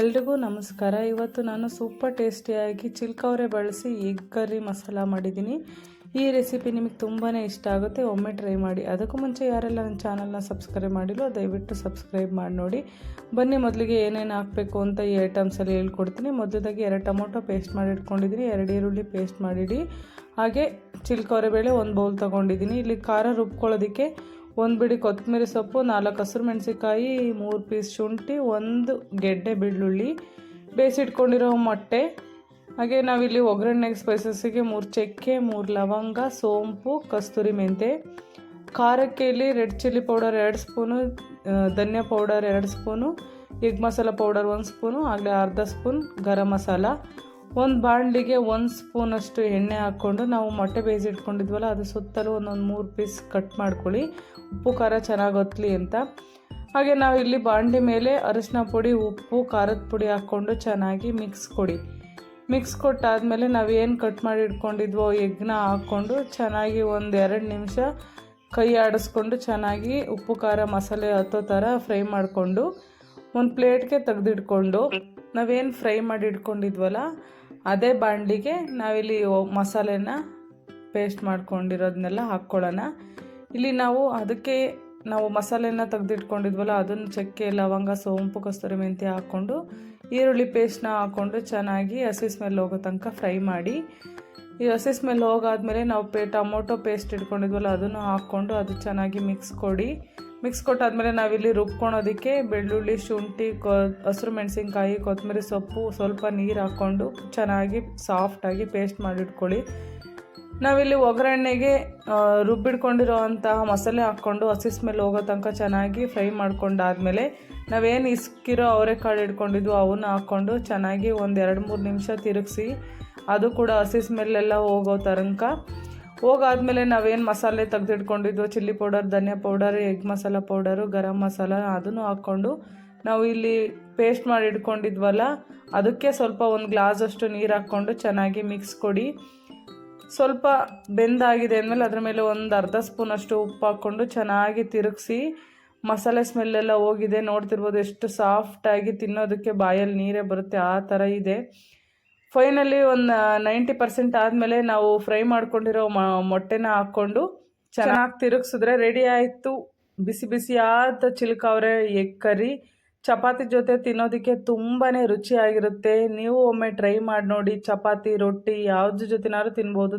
ಎಲ್ರಿಗೂ ನಮಸ್ಕಾರ. ಇವತ್ತು ನಾನು ಸೂಪರ್ ಟೇಸ್ಟಿಯಾಗಿ ಚಿಲ್ಕವರೆ ಬಳಸಿ ಎಗ್ ಕರಿ ಮಸಾಲ ಮಾಡಿದ್ದೀನಿ. ಈ ರೆಸಿಪಿ ನಿಮಗೆ ತುಂಬಾ ಇಷ್ಟ ಆಗುತ್ತೆ. ಒಮ್ಮೆ ಟ್ರೈ ಮಾಡಿ. ಅದಕ್ಕೂ ಮುಂಚೆ ಯಾರೆಲ್ಲ ನನ್ನ ಚಾನಲ್ನ ಸಬ್ಸ್ಕ್ರೈಬ್ ಮಾಡಿಲ್ಲೋ ದಯವಿಟ್ಟು ಸಬ್ಸ್ಕ್ರೈಬ್ ಮಾಡಿ ನೋಡಿ. ಬನ್ನಿ, ಮೊದಲಿಗೆ ಏನೇನು ಹಾಕಬೇಕು ಅಂತ ಈ ಐಟಮ್ಸಲ್ಲಿ ಹೇಳ್ಕೊಡ್ತೀನಿ. ಮೊದಲದಾಗಿ ಎರಡು ಟೊಮೊಟೊ ಪೇಸ್ಟ್ ಮಾಡಿ ಇಟ್ಕೊಂಡಿದ್ದೀನಿ. ಎರಡು ಈರುಳ್ಳಿ ಪೇಸ್ಟ್ ಮಾಡಿಡಿ. ಹಾಗೆ ಚಿಲ್ಕವರೆ ಬೇಳೆ ಒಂದು ಬೌಲ್ ತೊಗೊಂಡಿದ್ದೀನಿ. ಇಲ್ಲಿ ಖಾರ ರುಬ್ಕೊಳ್ಳೋದಕ್ಕೆ ಒಂದು ಬಿಡಿ ಕೊತ್ತಂಬರಿ ಸೊಪ್ಪು, ನಾಲ್ಕು ಹಸಿರು ಮೆಣಸಿಕಾಯಿ ಮೂರು ಪೀಸ್ ಶುಂಠಿ, ಒಂದು ಗೆಡ್ಡೆ ಬೆಳ್ಳುಳ್ಳಿ. ಬೇಯಿಸಿಟ್ಕೊಂಡಿರೋ ಮೊಟ್ಟೆ. ಹಾಗೆ ನಾವಿಲ್ಲಿ ಒಗ್ಗರಣೆಗೆ ಸ್ಪೈಸಸ್ಸಿಗೆ ಮೂರು ಚಕ್ಕೆ, ಮೂರು ಲವಂಗ, ಸೋಂಪು, ಕಸ್ತೂರಿ ಮೆಂತೆ. ಖಾರಕ್ಕೆ ಇಲ್ಲಿ ರೆಡ್ ಚಿಲ್ಲಿ ಪೌಡರ್ ಎರಡು ಸ್ಪೂನು ಧನಿಯಾ ಪೌಡರ್ ಎರಡು ಸ್ಪೂನು, ಎಗ್ ಮಸಾಲ ಪೌಡರ್ ಒಂದು ಸ್ಪೂನು, ಆಗಲೇ ಅರ್ಧ ಸ್ಪೂನ್ ಗರಂ ಮಸಾಲ. ಒಂದು ಬಾಣಲಿಗೆ ಒಂದು ಸ್ಪೂನಷ್ಟು ಎಣ್ಣೆ ಹಾಕ್ಕೊಂಡು ನಾವು ಮೊಟ್ಟೆ ಬೇಯಿಸಿಟ್ಕೊಂಡಿದ್ವಲ್ಲ ಅದು ಸುತ್ತಲೂ ಒಂದೊಂದು ಮೂರು ಪೀಸ್ ಕಟ್ ಮಾಡ್ಕೊಳ್ಳಿ. ಉಪ್ಪು, ಖಾರ ಚೆನ್ನಾಗಿ ಒತ್ತಲಿ ಅಂತ. ಹಾಗೆ ನಾವು ಇಲ್ಲಿ ಬಾಣಲಿ ಮೇಲೆ ಅರಿಶಿನ ಪುಡಿ, ಉಪ್ಪು, ಖಾರದ ಪುಡಿ ಹಾಕ್ಕೊಂಡು ಚೆನ್ನಾಗಿ ಮಿಕ್ಸ್ ಕೊಡಿ. ಮಿಕ್ಸ್ ಕೊಟ್ಟಾದಮೇಲೆ ನಾವು ಏನು ಕಟ್ ಮಾಡಿ ಇಟ್ಕೊಂಡಿದ್ವೋ ಎಗ್ನ ಹಾಕ್ಕೊಂಡು ಚೆನ್ನಾಗಿ ಒಂದು ಎರಡು ನಿಮಿಷ ಕೈ ಆಡಿಸ್ಕೊಂಡು ಚೆನ್ನಾಗಿ ಉಪ್ಪು, ಖಾರ, ಮಸಾಲೆ ಹತ್ತೋ ಥರ ಫ್ರೈ ಮಾಡಿಕೊಂಡು ಒಂದು ಪ್ಲೇಟ್ಗೆ ತೆಗೆದಿಟ್ಕೊಂಡು ನಾವೇನು ಫ್ರೈ ಮಾಡಿ ಇಟ್ಕೊಂಡಿದ್ವಲ್ಲ ಅದೇ ಬಾಣಲಿಗೆ ನಾವಿಲ್ಲಿ ಮಸಾಲೆನ ಪೇಸ್ಟ್ ಮಾಡ್ಕೊಂಡಿರೋದನ್ನೆಲ್ಲ ಹಾಕ್ಕೊಳ್ಳೋಣ. ಇಲ್ಲಿ ನಾವು ಅದಕ್ಕೆ ನಾವು ಮಸಾಲೆನ ತೆಗೆದಿಟ್ಕೊಂಡಿದ್ವಲ್ಲ, ಅದನ್ನು ಚಕ್ಕೆ, ಲವಂಗ, ಸೋಂಪು, ಕಸ್ತೂರಿ ಮೆಂತ್ಯ ಹಾಕ್ಕೊಂಡು ಈರುಳ್ಳಿ ಪೇಸ್ಟ್ನ ಹಾಕ್ಕೊಂಡು ಚೆನ್ನಾಗಿ ಹಸಿ ಸ್ಮೆಲ್ ಹೋಗೋ ತನಕ ಫ್ರೈ ಮಾಡಿ. ಈ ಹಸಿ ಸ್ಮೆಲ್ ಹೋಗಾದ್ಮೇಲೆ ನಾವು ಪೇ ಟೊಮೊಟೊ ಪೇಸ್ಟ್ ಇಟ್ಕೊಂಡಿದ್ವಲ್ಲ, ಅದನ್ನು ಹಾಕ್ಕೊಂಡು ಅದು ಚೆನ್ನಾಗಿ ಮಿಕ್ಸ್ ಕೊಡಿ. ಮಿಕ್ಸ್ ಕೊಟ್ಟಾದ್ಮೇಲೆ ನಾವಿಲ್ಲಿ ರುಬ್ಕೊಳೋದಕ್ಕೆ ಬೆಳ್ಳುಳ್ಳಿ, ಶುಂಠಿ, ಕೊ, ಹಸಿರು ಮೆಣಸಿನ್ಕಾಯಿ, ಕೊತ್ತಂಬರಿ ಸೊಪ್ಪು ಸ್ವಲ್ಪ ನೀರು ಹಾಕ್ಕೊಂಡು ಚೆನ್ನಾಗಿ ಸಾಫ್ಟಾಗಿ ಪೇಸ್ಟ್ ಮಾಡಿಟ್ಕೊಳ್ಳಿ. ನಾವಿಲ್ಲಿ ಒಗ್ಗರಣೆಗೆ ರುಬ್ಬಿಡ್ಕೊಂಡಿರೋ ಅಂತಹ ಮಸಾಲೆ ಹಾಕ್ಕೊಂಡು ಹಸಿ ಸ್ಮೆಲ್ ಹೋಗೋ ತನಕ ಚೆನ್ನಾಗಿ ಫ್ರೈ ಮಾಡ್ಕೊಂಡಾದ್ಮೇಲೆ ನಾವೇನು ಇಸ್ಕಿರೋ ಅವರೆಕಾಳು ಇಟ್ಕೊಂಡಿದ್ವು ಅವನ್ನ ಹಾಕ್ಕೊಂಡು ಚೆನ್ನಾಗಿ ಒಂದು ಎರಡು ಮೂರು ನಿಮಿಷ ತಿರುಗಿಸಿ, ಅದು ಕೂಡ ಹಸಿ ಸ್ಮೆಲ್ಲೆಲ್ಲ ಹೋಗೋ ತನಕ ಹೋಗಾದ್ಮೇಲೆ ನಾವೇನು ಮಸಾಲೆ ತೆಗೆದಿಟ್ಕೊಂಡಿದ್ವು, ಚಿಲ್ಲಿ ಪೌಡರ್, ಧನಿಯಾ powder, egg masala powder, garam masala, ಅದನ್ನು ಹಾಕ್ಕೊಂಡು ನಾವು ಇಲ್ಲಿ ಪೇಸ್ಟ್ ಮಾಡಿ ಇಟ್ಕೊಂಡಿದ್ವಲ್ಲ, ಅದಕ್ಕೆ ಸ್ವಲ್ಪ ಒಂದು ಗ್ಲಾಸಷ್ಟು ನೀರು ಹಾಕ್ಕೊಂಡು ಚೆನ್ನಾಗಿ ಮಿಕ್ಸ್ ಕೊಡಿ. ಸ್ವಲ್ಪ ಬೆಂದಾಗಿದೆ ಅಂದಮೇಲೆ ಅದ್ರ ಮೇಲೆ ಒಂದು ಅರ್ಧ ಸ್ಪೂನಷ್ಟು ಉಪ್ಪು ಹಾಕ್ಕೊಂಡು ಚೆನ್ನಾಗಿ ತಿರುಗಿಸಿ, ಮಸಾಲೆ ಸ್ಮೆಲ್ಲೆಲ್ಲ ಹೋಗಿದೆ, ನೋಡ್ತಿರ್ಬೋದು ಎಷ್ಟು ಸಾಫ್ಟಾಗಿ ತಿನ್ನೋದಕ್ಕೆ ಬಾಯಲ್ಲಿ ನೀರೇ ಬರುತ್ತೆ, ಆ ಥರ ಇದೆ. ಫೈನಲಿ ಒಂದು ನೈಂಟಿ ಪರ್ಸೆಂಟ್ ಆದಮೇಲೆ ನಾವು ಫ್ರೈ ಮಾಡ್ಕೊಂಡಿರೋ ಮೊಟ್ಟೆನ ಹಾಕ್ಕೊಂಡು ಚೆನ್ನಾಗಿ ತಿರುಗಿಸಿದ್ರೆ ರೆಡಿ ಆಯಿತು. ಬಿಸಿ ಬಿಸಿಯಾದ ಚಿಲ್ಕವ್ರೆ ಎಗ್ ಕರಿ ಚಪಾತಿ ಜೊತೆ ತಿನ್ನೋದಕ್ಕೆ ತುಂಬಾ ರುಚಿಯಾಗಿರುತ್ತೆ. ನೀವು ಒಮ್ಮೆ ಟ್ರೈ ಮಾಡಿ ನೋಡಿ, ಚಪಾತಿ, ರೊಟ್ಟಿ ಯಾವ್ದ್ರ ಜೊತೆನಾದ್ರು ತಿನ್ಬೋದು.